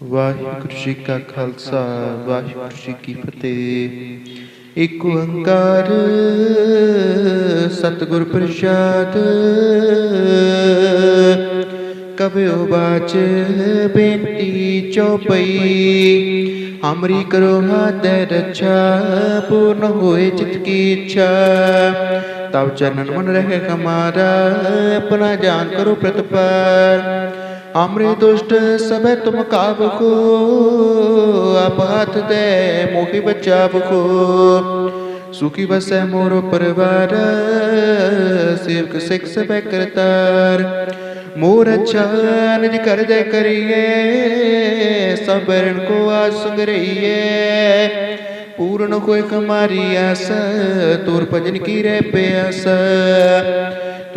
ਵਾਹਿਗੁਰੂ ਜੀ ਕਾ ਖਾਲਸਾ, ਵਾਹਿਗੁਰੂ ਜੀ ਕੀ ਫਤਿਹ। ਇੱਕ ਓੰਕਾਰ ਸਤਿਗੁਰ ਪ੍ਰਸਾਦ ਕਬਿਓ ਬਾਚ ਬੇਨਤੀ ਚੋਪਈ। ਹਮਰੀ ਕਰੋ ਹਾਥ ਰੱਛਾ, ਪੂਰਨ ਹੋਏ ਚਿਤ ਕੀ ਇੱਛਾ। ਤਬ ਚਰਨ ਮਨ ਰਹੇ ਹਮਾਰਾ, ਆਪਣਾ ਜਾਨ ਕਰੋ ਪ੍ਰਤਪਾਰ हमरे दुष्ट सब तुम काब को आप हाथ दे मोहि बचाव को सुखी बसै मोरो परिवार, सेवक सिख सब करतार। मोर अच्छा निज कर दे करिए, सब ऋण को आज संग रहिए। पूर्ण होए हमारी आस, तोर भजन की रे प्यास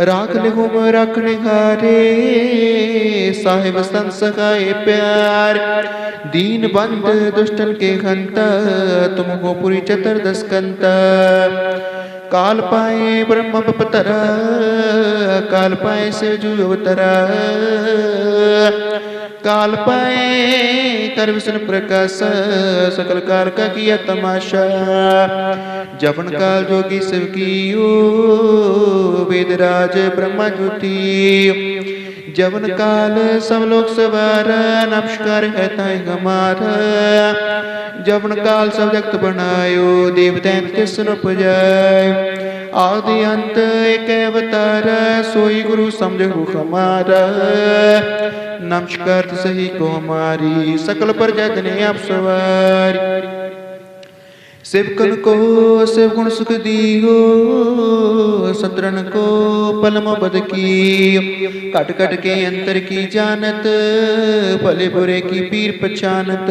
राख निगुम रख निहारे साहिब संत सखाए प्यार। दीन बंद दुष्टन के घंत तुमको पूरी पुरी दस कंता। काल पाए ब्रह्म पतरा काल पाए से जो अवतरा काल पाए, कर विष्णु प्रकाश, सकल कार का किया तमाशा। जपन काल जोगी शिव की वेदराज ब्रह्मा ज्योति। जवन काल सब लोग सवार, नमस्कार है ताई हमारा। जवन काल सब जगत बनायो ਆਦਿ ਅੰਤ ਏਕ ਅਵਤਾਰ ਸੋਈ ਗੁਰੂ ਸਮਝਹੁ ਹਮਾਰਾ। ਨਮਸਕਾਰ ਸਹੀ ਕੋ ਮਾਰੀ ਸਕਲ ਪਰ ਜਗ ਨੇ ਆਪ ਸਵਾਰੀ। ਸਿਵਕਨ ਕੋ, ਸਿਵ ਗੁਣ ਸੁਖ ਦੀਓ। ਸੰਤਰਨ ਕੋ, ਪਲਮ ਬਦ ਕੀ ਘਟ ਘਟ ਕੇ ਅੰਤਰ ਕੀ ਜਾਣਤ, ਭਲੇ ਬੁਰੇ ਕੀ ਪੀਰ ਪਛਾਨਤ।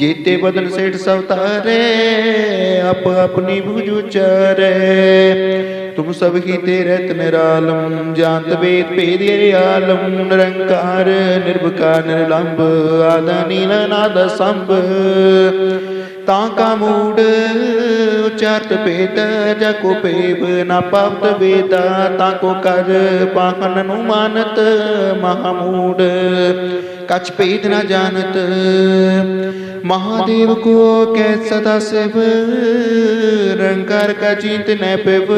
ਜੀਤੇ ਬਦਨ ਸੇਠ ਸਭ ਤਾਰੇ ਆਪ ਆਪਣੀ ਭੁਜ ਉਚਾਰੇ। ਤੁਮ ਸਭ ਕੀ ਤੇ ਰਤ ਨਿਰਾਲਮ ਜਾਨਤ ਵੇਦ ਭੇਦ ਆਲਮ, ਨਿਰੰਕਾਰ ਨਿਰਭਕਾਰ ਨਿਰਲੰਭ, ਆਦਾ ਨੀਲ ਨਾਦ ਸੰਭ। ਤਾਂ ਕਾ ਮੂੜ, ਉਚਾਰਤ ਭੇਦ, ਜਾ ਕੋ ਭੇਬ ਨਾ ਪਾਵਤ ਵੇਦਾ, ਤਾਂ ਕੋ ਕਰ ਪਾਖਨ ਨੂੰ ਮਾਨਤ ਮਹਾਮੂੜ ਕਛ ਭੇਦ ਨਾ ਜਾਣਤ महादेव को कै सदा शिव रंकार का जीत न पिव।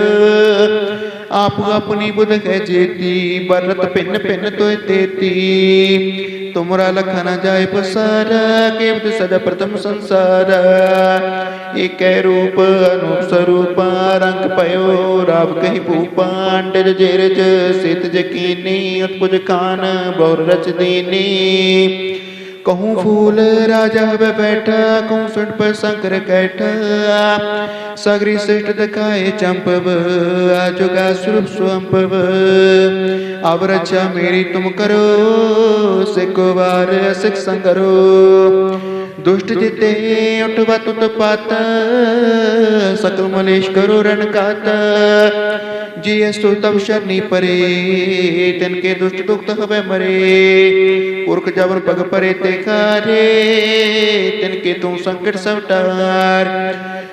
आप अपनी बुध है जेती, बरत पिन पिन तो तेती तुमरा लखन जाय पसारा केवट सदा प्रथम संसार। एक रूप, अनूप स्वरूप, रंग पयो, राव कही भूपांड जेरज, सित जकीनी, उत्पुज खान बहुर रच दीनी। कहूँ फूल राजा ब बैठा, कहूँ सुट पर शंकर कैठा। सगरी श्रेष्ठ दिखाए चंपव, आजुगा स्वरूप स्वंपव अब रक्षा मेरी तुम करो सिको बार सिख संगरो दुष्ट जिते उठवा तुत पाता, सकल मलेश करो रण कात जी शनि परे, तिनके दुष्ट दुख हवे मरे। पुरख जबर पग परे ते तिनके तू संकट सब टार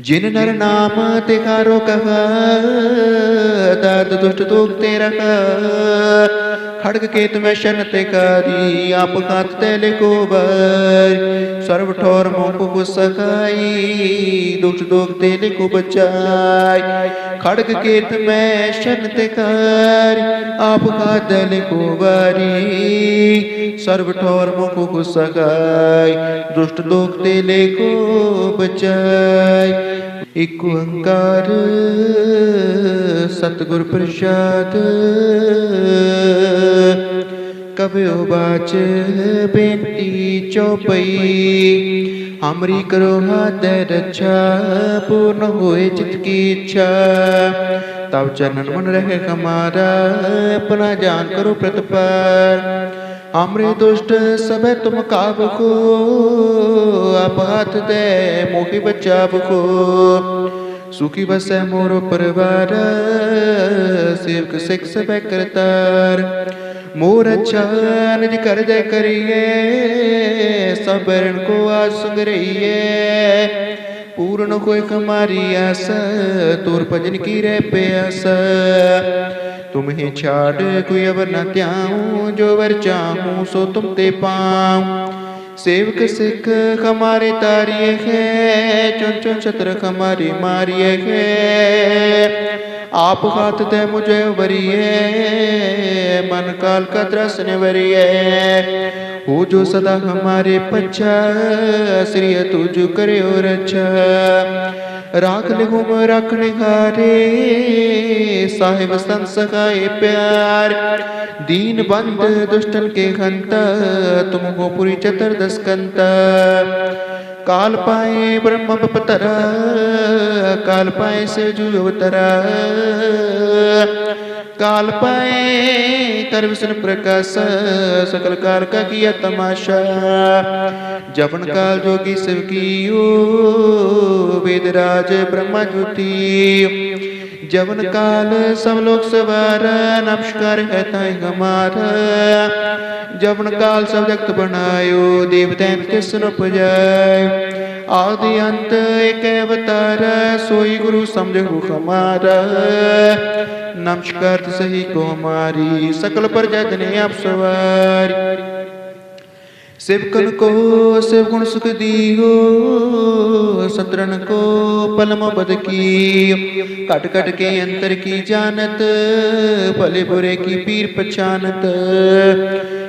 ਜਿਨ ਨਰ ਨਾਮ ਤੇ ਕਰੋ ਕਹ ਤਦ ਦੁਸ਼ਟ ਤੁਕ ਤੇ ਰਖ। ਖੜਗ ਕੇਤ ਮੈਂ ਸ਼ਰਨ ਤੇ ਕਾਰੀ, ਆਪ ਕਾਤ ਤੇ ਲਿਖੋ ਬਰ ਸਰਬ ਠੋਰ ਮੋਹ ਕੋ ਸਕਾਈ ਦੁਖ ਦੁਖ ਤੇ ਲਿਖੋ ਬਚਾਈ। ਖੜਗ ਕੇਤ ਮੈਂ ਸ਼ਰਨ ਤੇ ਕਾਰੀ, ਆਪ ਕਾਤ ਤੇ ਲਿਖੋ ਬਾਰੀ ਸਰਬ ਠੋਰ ਮੋਹ ਕੋ ਸਕਾਈ ਦੁਸ਼ਟ ਦੁਖ ਤੇ ਲਿਖੋ ਬਚਾਈ। ਇਕ ਓੰਕਾਰ ਸਤਿਗੁਰ ਪ੍ਰਸਾਦ। કભ્યો बाच बेटी चौपई? हमरी करो हाथ रक्षा अच्छा, पूर्ण હોય चित की इच्छा। तब चरण मन रहे हमारा, अपना जान करो प्रतपर हमरे दुष्ट सब तुम काब को आप हाथ दे मोही बचाब को सुखी बस है मोर परिवार, सेवक सिख सब करतार। ਮੂਰਤ ਚਾਨਜ ਕਰਜ ਕਰੀਏ, ਸਬਰਨ ਕੋ ਆਸੰਗ ਰਹੀਏ ਪੂਰਨ ਕੋਈ ਕਮਾਰੀ ਆਸ, ਤੁਰ ਭਜਨ ਕੀ ਰਹਿ ਪਿਆਸ। ਤੁਮਹੇ ਛਾੜ, ਕੋਈ ਅਵਰ ਨਾ ਧਿਆਉ, ਜੋ ਵਰ ਚਾਹੂ, ਸੋ ਤੁਮ ਤੇ ਪਾਉ। सेवक सिख हमारे तारिये है, चुन चुन छत्र हमारी मारिये है। आप हाथ दे मुझे वरिए, मन काल का त्रस वरिए वो जो सदा हमारे पच्छा श्री तुझ करे और अच्छा। राख लिहुम रखने हारे साहिब संत सखाए प्यार। दीन बंद, दुष्टन के हंत तुम पूरी चतर चतुर्दश कंत। काल पाए ब्रह्म पतरा काल पाए से जू अवतरा काल पाए कर विष्णु प्रकाश, सकल कार का किया तमाशा। जपन काल जोगी शिव की वेदराज ब्रह्मा ज्योति। जवन काल सब लोग सवार, नमस्कार है ताई हमारा। जवन काल सब जगत बनायो ਆਦਿ ਅੰਤ ਏਕ ਅਵਤਾਰ ਸੋਈ ਗੁਰੂ ਸਮਝਹੁ ਹਮਾਰਾ ਨਮਸਕਾਰ ਸਹੀ ਕੋ ਹਮਾਰੀ ਸਕਲ ਪਰ ਜਗਨੇ ਆਪ ਸਵਾਰੀ। ਸਿਵਕਨ ਕੋ, ਸਿਵ ਗੁਣ ਸੁਖ ਦੀਓ। ਸਤਰਨ ਕੋ, ਪਲਮ ਬਦ ਕੀ ਘਟ ਘਟ ਕੇ ਅੰਤਰ ਕੀ ਜਾਣਤ, ਭਲੇ ਬੁਰੇ ਕੀ ਪੀਰ ਪਛਾਨਤ।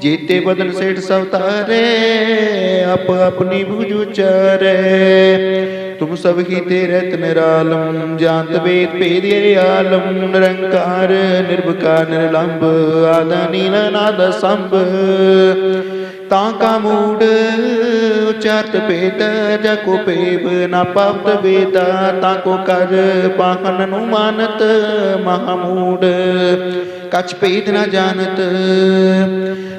ਜੀਤੇ ਬਦਨ ਸੇਠ ਸਭ ਤਾਰੇ ਆਪ ਆਪਣੀ ਬੁਝ ਉਚਾਰੇ ਤੁਮ ਸਭ ਕੀ ਤੇ ਰਤ ਨਿਰਾਲਮ ਜਾਣਤ ਵੇਦ ਭੇਦੇ ਆਲਮ, ਨਿਰੰਕਾਰ ਨਿਰਭਕਾਰ ਨਿਰਲੰਭ, ਆਦਾ ਨੀਲ ਨਾਦ ਸੰਭ। ਤਾਂ ਕਾ ਮੂੜ, ਉਚਾਰਤ ਭੇਦ, ਜਾ ਕੋ ਭੇਬ ਨਾ ਪਾਵਤ ਵੇਦਾ, ਤਾਂ ਕੋ ਕਰ ਪਾਹਨ ਨੂੰ ਮਾਨਤ ਮਹਾਮੂੜ ਕਛ ਭੇਦ ਨਾ ਜਾਣਤ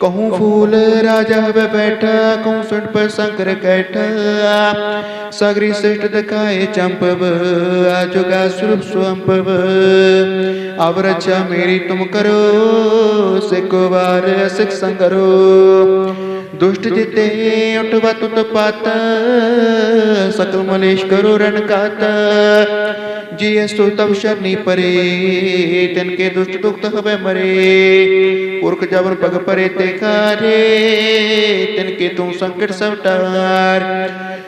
कहूँ फूल राजा वे बैठा, कहूँ सुन पर शंकर कैठा। सगरी श्रेष्ठ दखाए चंपव आजुगा स्वरूप स्वंपव अब रक्षा मेरी तुम करो सिको बार सिख संगरो दुष्ट जिते उठवा तुत पाता, सकल मलेश करो रण काता। जिय तब शरणी परे, तिनके दुष्ट दुख तक मरे। पुरख जबर पग परे ते कारे, तिनके तू संकट सब टार।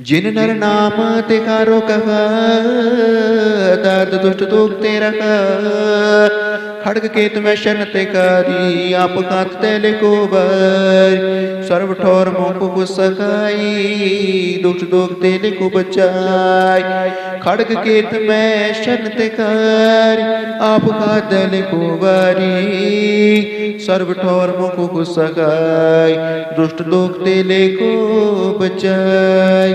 ਜਿਨ ਨਰ ਨਾਮ ਤੇ ਕਾਰੋ ਕਹਾ ਦਰਦ ਦੁਸ਼ਟ ਦੁਖ ਤੇ ਰਖਾ ਖੜਗ ਕੇ ਤੁਮੈ ਸ਼ਨ ਤੇ ਕਾਰੀ, ਆਪ ਕਾਤ ਤੇ ਲਿਖੋ ਵਰ ਸਰਬ ਠੋਰ ਮੋਹ ਕੋ ਸਖਾਈ ਦੁਸ਼ਟ ਦੁਖ ਤੇ ਲਿਖੋ ਬਚਾਈ। ਖੜਗ ਕੇ ਤੁਮੈ ਸ਼ਨ ਤੇ ਕਾਰੀ, ਆਪ ਕਾਤ ਤੇ ਲਿਖੋ ਵਾਰੀ ਸਰਬ ਠੋਰ ਮੋਹ ਕੋ ਸਖਾਈ ਦੁਸ਼ਟ ਦੁਖ ਤੇ ਲਿਖੋ ਬਚਾਈ।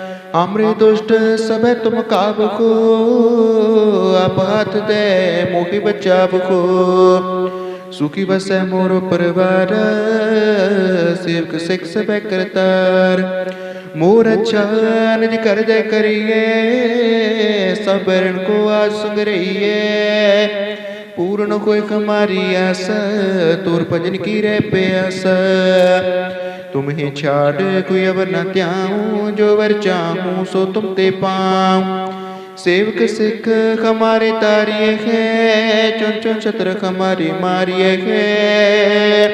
अमृत दुष्ट सब तुम काब को आप हाथ दे मोहि बचाव को सुखी बस है मोर परिवार, सेवक सिख सब करतार मोर अच्छा निज कर दे करिए, सब रण को आज सुंग रहिए। पूर्ण कोई कमारी आस, तुर भजन की रे प्यास। तुम्हें छाड़ कोई अवर न त्याऊं, जो वर चाहूँ सो तुम ते पाऊँ। सेवक सिख हमारे तारिये है, चुन चुन छत्र हमारी मारिये है।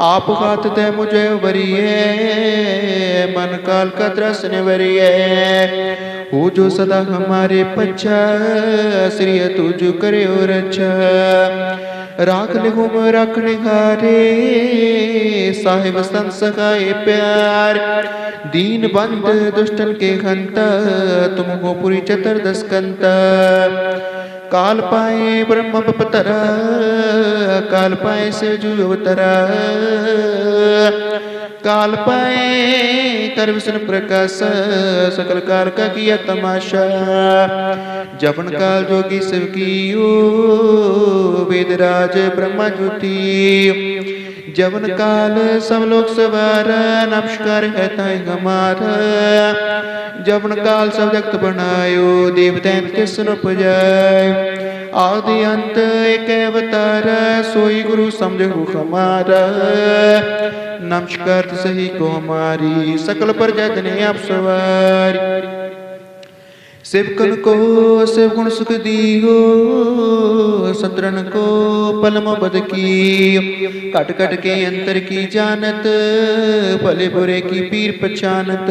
आप हाथ दे मुझे वरिए, मन काल का त्रसन वरिए हो जो सदा हमारे पच्छा श्री तुझ करे और अच्छा राख लिहुम रखने हारे साहिब संत सखाए प्यार। दीन बंद, दुष्टन के हंता तुमको पूरी चतुर्दश कंता। काल पाए ब्रह्म पतरा काल पाए से जू अवतरा। काल पाए कर विष्णु प्रकाश, सकल काल का किया तमाशा। जपन काल जोगी शिव कियो वेदराज ब्रह्मा ज्योति। जवन काल सब लोग सवार, नमस्कार है ताई हमारा। जवन काल सब जगत बनायो देवदैत के सुन उपजाय ਆਦਿ ਅੰਤ ਏਕ ਅਵਤਾਰ ਸੋਈ ਗੁਰੂ ਸਮਝਹੁ ਹਮਾਰਾ ਨਮਸਕਾਰ ਸਹੀ ਕੋ ਹਮਾਰੀ ਸਕਲ ਪਰ ਜਗ ਆਪ ਸਵਾਰੀ। ਸੇਵਕਨ ਕੋ ਸੇਵਗੁਣ ਸੁਖ ਦੀਓ, ਸਤਰਨ ਕੋ ਪਲਮ ਬਦ ਕੀ ਘਟ ਘਟ ਕੇ ਅੰਤਰ ਕੀ ਜਾਣਤ, ਭਲੇ ਬੁਰੇ ਕੀ ਪੀਰ ਪਛਾਨਤ।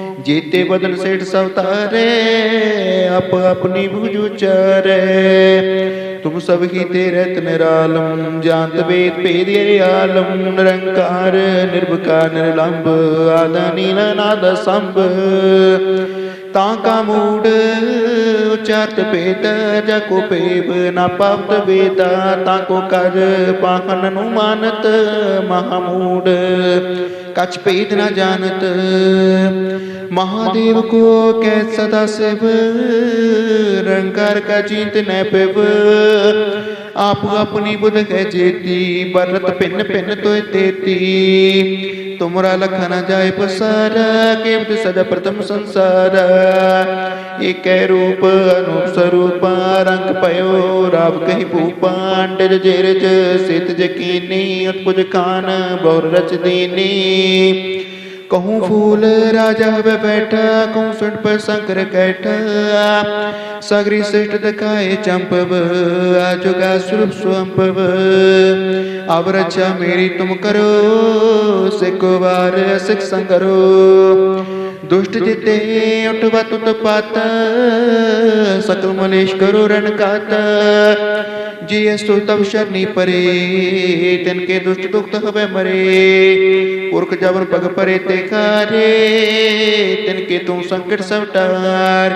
ਜੀਤੇ ਬਦਨ ਸੇਠ ਸਭ ਤਾਰੇ ਆਪ ਆਪਣੀ ਭੁਜ ਉਚਾਰੇ। ਤੁਮ ਸਭ ਕੀ ਤੇ ਰਤ ਨਿਰਾਲਮ ਜਾਤ ਵੇਦ ਭੇਦ ਆਲਮ, ਨਿਰੰਕਾਰ ਨਿਰਭਕਾਰ ਨਿਰਲੰਭ, ਆਦਾ ਨੀਲ ਨਾਦ ਸੰਭ। ਤਾਂ ਕਾ ਮੂੜ ਉਚਤ ਭੇਦ, ਜਾ ਕੋ ਪੇਬ ਨਾ ਪਾਪਤ ਵੇਦਾ। ਤਾਂ ਕੋ ਕਰ ਪਾਹਨ ਨੂੰ ਮਾਨਤ, ਮਹਾ ਮੂੜ, ਕਛ ਭੇਦ ਨਾ ਜਾਣਤ। महादेव को कै सदा शिव रंकार का चिंत न पिव। आप अपनी बुध है जेती, बरत पिन पिन तो तेती तुमरा लखन जाय पसार केवट सदा प्रथम संसार। एक रूप, अनूप स्वरूप, रंग पयो, राव कही भूपांड जेरज, सित जकीनी, उत्पुज खान बहुर रच दीनी। कहूँ फूल राजा हवे बैठा कहूँ सुंड पर शंकर कैठा सगरी श्रेष्ठ दिखाए चंपव आजुगा स्वरूप स्वंपव अब रक्षा मेरी तुम करो सिको बार सिख संकरो दुष्ट जिते उठवा तुत पात सकल मलेश करो रण कात जी सो तब शनि परे, तिनके दुष्ट दुख हवे मरे। पुरख जबन पग परे ते कारे तिनके तू संकट सब टार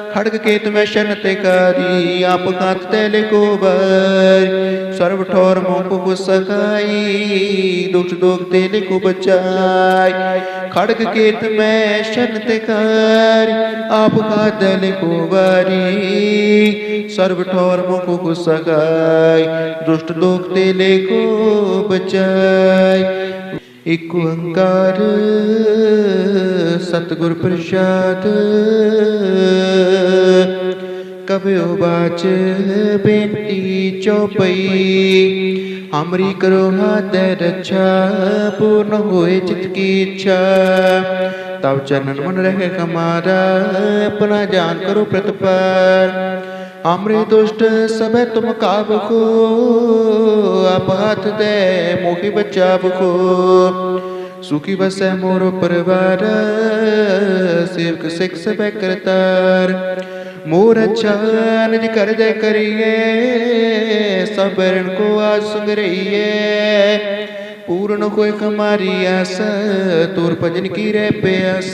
ਖੜਗ ਕੇਤ ਮੈਂ ਸ਼ਰਨ ਤੇ ਕਾਰੀ, ਆਪ ਕਾਤ ਤੇ ਲਿਕੋਬਰ ਸਰਬ ਠੋਰ ਮੋਹ ਕੋ ਸਕਾਈ ਦੁਖ ਦੋਖ ਤੇ ਲਿਕੋ ਬਚਾਈ। ਖੜਗ ਕੇਤ ਮੈਂ ਸ਼ਰਨ ਤੇ ਕਾਰੀ, ਆਪ ਕਾਤ ਤੇ ਲਿਕੋਬਰੀ ਸਰਬ ਠੋਰ ਮੋਹ ਕੋ ਸਕਾਈ ਦੁਸ਼ਟ ਦੋਖ ਤੇ ਲਿਕੋ ਬਚਾਈ। ਇੱਕ ਓੰਕਾਰ ਸਤਿਗੁਰ ਪ੍ਰਸਾਦ। ਕਬਿਓ ਬਾਚ ਬੇਨਤੀ ਚਉਪਈ ਅਮਰੀ ਕਰੋ ਹਾਥ ਰੱਛਾ, ਪੂਰਨ ਹੋਏ ਚਿਤ ਕੀ ਇੱਛਾ। ਤਬ ਚਰਨ ਮਨ ਰਹਿ ਕਮਾਰਾ, ਆਪਣਾ ਜਾਨ ਕਰੋ ਪ੍ਰਤਪਾਰ ਅਮਰੇ ਦੁਸ਼ਟ ਸਭੇ ਤੁਮ ਕਾਬ ਕੋ ਆਪਹਤ ਦੇ ਮੋਹਿ ਬਚਾਬ ਕੋ ਸੁਖੀ ਵਸੈ ਮੋਰ ਪਰਵਾਰ, ਸੇਵਕ ਸਿਖ ਸਭੈ ਕਰਤਾਰ। ਮੋਰ ਅੱਛਾ ਨਿਜ ਕਰਜੈ ਕਰੀਏ ਸਭਰਨ ਕੋ ਆਜ ਸੰਗਰਈਏ ਪੂਰਨ ਕੋਈ ਕਮਾਰੀ ਆਸ, ਤੁਰ ਭਜਨ ਕੀ ਰਹਿ ਪਿਆਸ।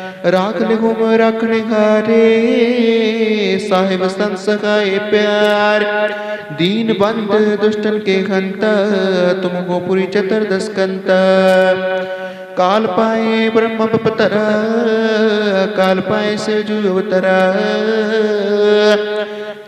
राख लिहुम रखने हारे साहिब संत सखाए प्यार। दीन बंद, दुष्टन के खंत तुम गोपुरी चतर कंता काल पाए ब्रह्म पतरा काल पाए से जू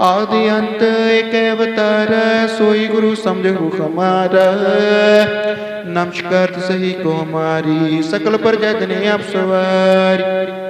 ਆਦਿ ਅੰਤ ਏਕ ਅਵਤਾਰ ਸੋਈ ਗੁਰੂ ਸਮਝਹੁ ਹਮਾਰਾ ਨਮਸਕਾਰ ਸਹੀ ਕੋ ਹਮਾਰੀ ਸਕਲ ਪ੍ਰਜਾ ਜਨ ਆਪ ਸਵਾਰੀ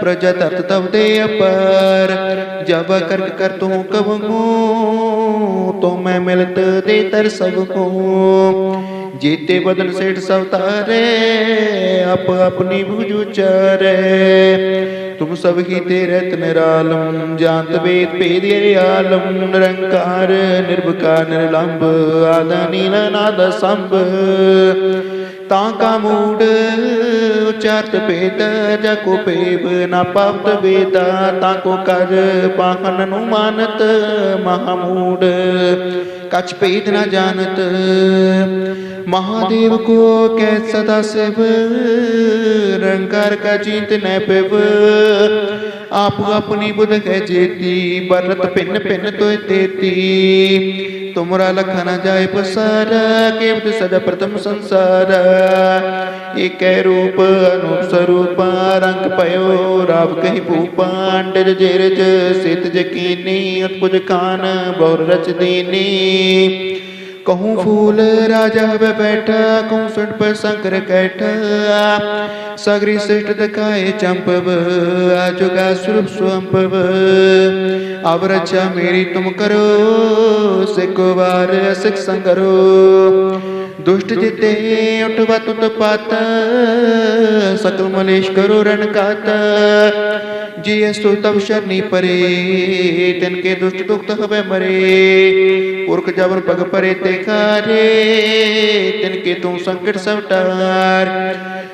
ਪ੍ਰਜਾ ਤਤ ਤਵ ਦੇ ਅਪਰ। ਜਬ ਕਰ ਕਰ ਤੂੰ ਕਬ ਕੋ ਤੋ ਮੈਂ ਮਿਲਤ ਦੇ ਤਰ ਸਭ ਕੋ। ਜੀਤੇ ਬਦਨ ਸੇਠ ਸਭ ਤਾਰੇ, ਆਪ ਆਪਣੀ ਭੁਜ ਉਚਾਰੇ। ਤੁਮ ਸਭ ਕੀ ਤੇ ਰਤ ਨਿਰਾਲਮ, ਜਾਤ ਵੇਦ ਭੇਦ ਆਲਮ। ਨਿਰੰਕਾਰ, ਨਿਰਭਕਾਰ, ਨਿਰਲੰਭ, ਆਦਿ ਨੀਲ ਨਾਦ ਸੰਭ। ताका मूड उच्चारत भेद जको पेव ना पावत वेदा। ताको कर पाहन नु मानत, महामूड, कछ भेद न जानत। महादेव को कै सदा शिव रंकार का चिंत न पिव। आप अपनी बुध कह जेती बरत पिन पिन तो देती तुमरा लखन जाए पसार, के सदा प्रथम संसार। एक रूप, अनूप स्वरूप रंग पयो, राव कही भूपांड जेरज, सित जकीनी, उत्पुज कान बहुर रच दीनी। कहूँ फूल राजा हवे बैठा, कहूँ सुन पर शंकर कैठा। सगरी श्रेष्ठ दखाए चंपव आजुगा स्वरूप स्वंपव अब रक्षा मेरी तुम करो सिको बार सिख संगरो। दुष्ट जिते उठवा तुत पाता, सकल मलेश करो रण काता जी सो तब शनि परे, तिनके दुष्ट दुख हवे मरे। पुरख जबर पग परे ते खारे तिनके तू संकट सब टार।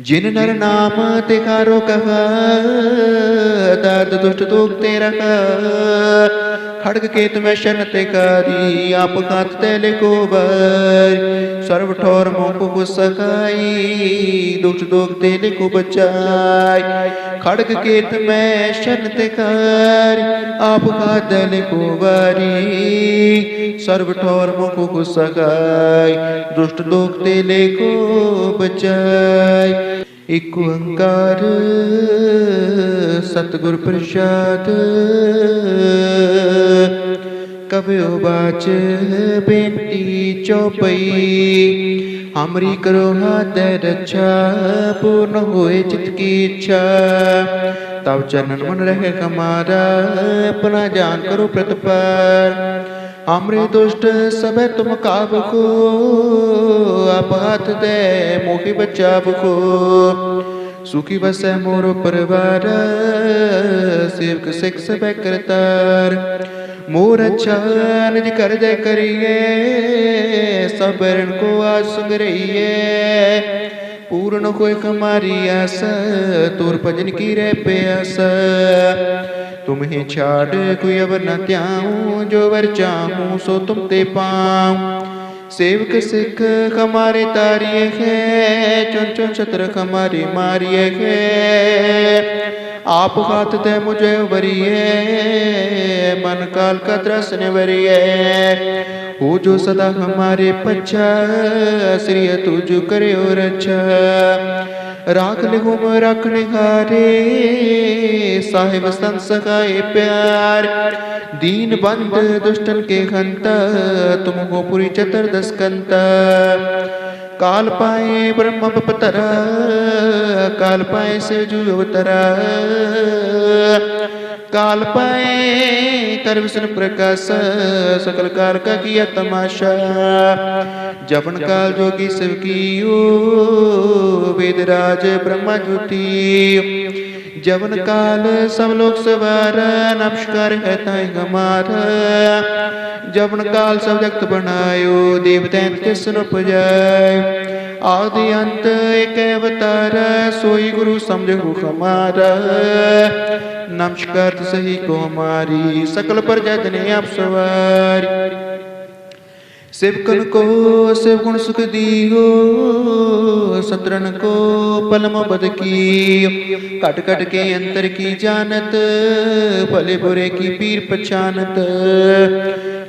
ਜਿਨ ਨਰ ਨਾਮ ਤੇ ਕਰੋ ਕਹ, ਦਰਦ ਦੁਸ਼ਟ ਦੁਖ ਤੇ ਰਖ ਖੜਗ ਕੇਤ ਮੈਂ ਸ਼ਰਨ ਤੇ ਕਾਰੀ, ਆਪ ਕਾਤ ਤੇ ਲਿਖੋ ਬਰ ਸਰਬ ਠੋਰ ਮੋਕ ਕੋ ਸਕਾਈ ਦੁਸ਼ਟ ਦੁਖ ਤੇ ਲਿਖੋ ਬਚਾਈ। ਖੜਗ ਕੇਤ ਮੈਂ ਸ਼ਰਨ ਤੇ ਕਾਰੀ, ਆਪ ਕਾਤ ਤੇ ਲਿਖੋ ਬਾਰੀ ਸਰਬ ਠੋਰ ਮੋਕ ਕੋ ਸਕਾਈ ਦੁਸ਼ਟ ਦੁਖ ਤੇ ਲਿਖੋ ਬਚਾਈ। ਇੱਕ ਓੰਕਾਰ, ਸਤਿਗੁਰ ਪ੍ਰਸਾਦ। ਕਬਿਓ ਬਾਚ ਬੇਨਤੀ ਚੋਪਈ, ਹਮਰੀ ਕਰੋ ਹਾਥ ਰੱਛਾ, ਪੂਰਨ ਹੋਏ ਚਿਤ ਕੀ ਇੱਛਾ। ਤਬ ਚਰਨ ਮਨ ਰਹੇ ਹਮਾਰਾ, ਆਪਣਾ ਜਾਨ ਕਰੋ ਪ੍ਰਤਪਾਰ हमरे दुष्ट सब तुम काब को आप हाथ दे मोहि बचाव को सुखी बसे मोरो परिवार, सेवक सिख सब करतार। मोर अच्छा निज कर दे करिए, सब रण को आज सुंग रहिए। पूर्ण कोई हमारी आस, तोर भजन की रे प्यास तुम्हें छाड़ कोई अब न त्याऊं, जो वर चाहूँ, सो तुम ते पाऊँ। सेवक सिख हमारे तारिये है, चुन चुन छत्र हमारी मारिये है। आप हाथ दे मुझे वरिए, मन काल का त्रस ने वरिए हो जो सदा हमारे पच्छा श्री तुझ करे और अच्छा। राख लिहुम रखने हारे। साहिब संत सखाए प्यार। दीन बंद, दुष्टन के घंत तुम पूरी चतर दस कंता। काल पाए ब्रह्म पतरा काल पाए से जू काल पाए कर विष्णु प्रकाश सकल कार का किया तमाशा। जपन काल जोगी शिव की वेदराज ब्रह्मा ज्योति। जवन काल सब लोग सवार नमस्कार है ताई हमारा। जवन काल सब जगत बनायो देवतैन के सुन पुजाय ਆਦਿ ਅੰਤ ਏਕ ਅਵਤਾਰ ਸੋਈ ਗੁਰੂ ਸਮਝਹੁ ਹਮਾਰਾ ਨਮਸਕਾਰ ਸਹੀ ਕੋ ਮਾਰੀ ਸਕਲ ਪ੍ਰਜਾ ਜਨੇ ਆਪ ਸਵਾਰੀ। ਸਿਵਕਨ ਕੋ, ਸਿਵ ਗੁਣ ਸੁਖ ਦੀਓ ਸਤਰਨ ਕੋ ਪਲਮ ਬਦ ਕੀ ਘਟ ਘਟ ਕੇ ਅੰਤਰ ਕੀ ਜਾਣਤ, ਭਲੇ ਬੁਰੇ ਕੀ ਪੀਰ ਪਛਾਨਤ।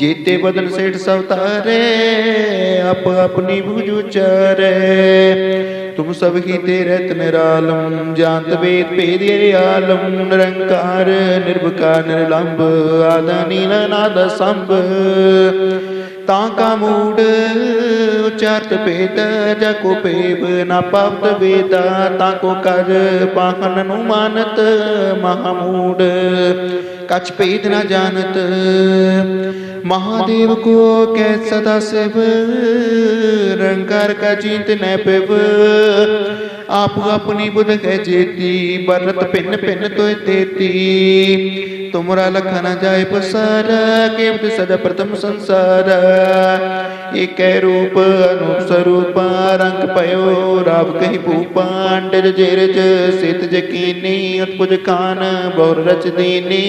ਜੀਤੇ ਬਦਨ ਸੇਠ ਸਭ ਤਾਰੇ ਆਪ ਆਪਣੀ ਭੁਜ ਉਚਾਰੇ ਤੁਮ ਸਭ ਕੀ ਤੇ ਰਤ ਨਿਰਾਲਮ ਜਾਨਤ ਵੇਦ ਭੇਦ ਆਲਮ, ਨਿਰੰਕਾਰ ਨਿਰਭਕਾਰ ਨਿਰਲੰਭ, ਆਦਾ ਨੀਲ ਨਾਦ ਸੰਭ। ਤਾਂ ਕਾ ਮੂੜ, ਉਚਾਰਤ ਭੇਦ, ਜਾ ਕੋ ਭੇਬ ਨਾ ਪਾਪਤ ਵੇਦਾ, ਤਾਂ ਕੋ ਕਰ ਪਾਖਨ ਨੂੰ ਮਾਨਤ ਮਹਾਮੂੜ ਕਛ ਭੇਦ ਨਾ ਜਾਣਤ महादेव को कै सदा शिव रंकार का चिंत न पिव आप अपनी बुध है जेती बरत पिन पिन तो तेती तुमरा लख न जाय पसार केवट सदा प्रथम संसार एक रूप अनूप स्वरूप रंग पयो राव कही भूपांड जेरज सित जकीनी उत्पुज कान बहुर रच दीनी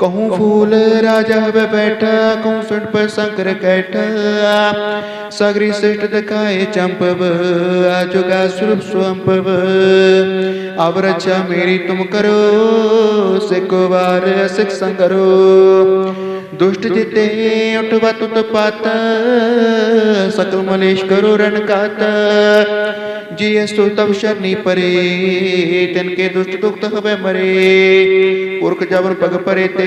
कहूँ फूल राजा वे बैठा, कहूँ सुन पर शंकर कैठा। सगरी श्रेष्ठ दिखाए चंपव, आजुगा स्वरूप स्वंपव। अब रक्षा मेरी तुम करो सिको वार सिख संगरो दुष्ट जिते उठवा तुत पाता, सकल मलेश करो रण कात। जी स्तु तब शरणी परे, तिनके दुष्ट दुख हवे मरे। पुरख जबन पग परे ते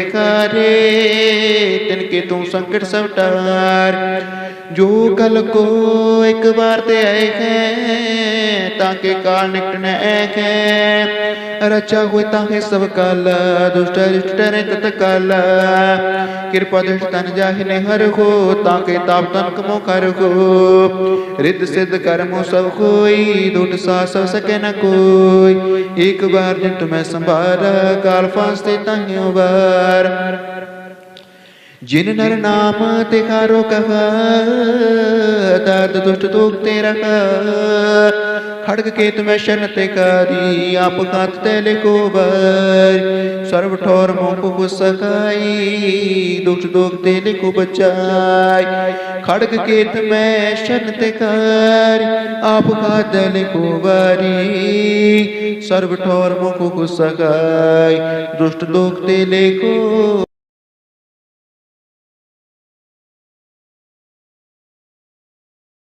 तिनके तू संकट सब टार जो कल को एक बार ते आए हैं, ताके काल निकट न एक है। रचा हुए ताके सब काल, दुष्ट रिष्ट टरे तत कृपा दृष्ट तन जाहिने हर हो, ताके ताप तन कमो कर हो। रिद सिद्ध कर्मो सब कोई दुट सा सब सके न कोई। एक बार जिन तुम्हें संभारा, काल फांसते ताहियों बार जिन नर नाम तिखारो कहा दाद दुष्ट दुख तेरा खड़ग के तुम्हें शरण तेकारी आप खात तेले को बर सर्व ठोर मोह को सकाई दुष्ट दुख तेले को बचाई खड़ग के तुम्हें शरण तेकार आप खात तेले को बारी सर्व ठोर मोह को सकाई दुष्ट दुख तेले को